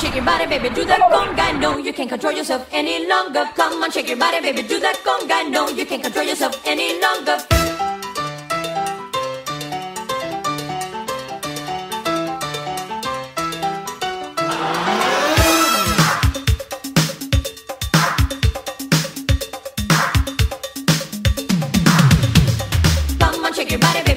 shake your body, baby, do that conga. No, you can't control yourself any longer. Come on, shake your body, baby, do that conga. No, you can't control yourself any longer. Come on, shake your body, baby.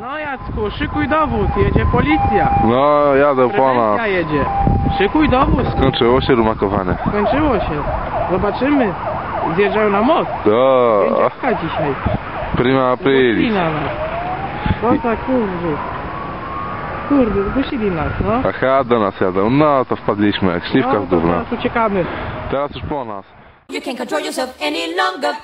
no. Jacku, szykuj dowód, jedzie policja. No, jadę po nas. Prewencja jedzie. Szykuj dowód. Skończyło się rumakowanie. Skończyło się. Zobaczymy. Zjeżdżają na most. Do. Pięciówka dzisiaj. Prima aprili. Co za kurwy. Kurde, zgłosili nas, no. Aha, do nas jadą. No, to wpadliśmy jak śliwka no, w to gówno. teraz uciekamy. Teraz już po nas. You can't control yourself any longer.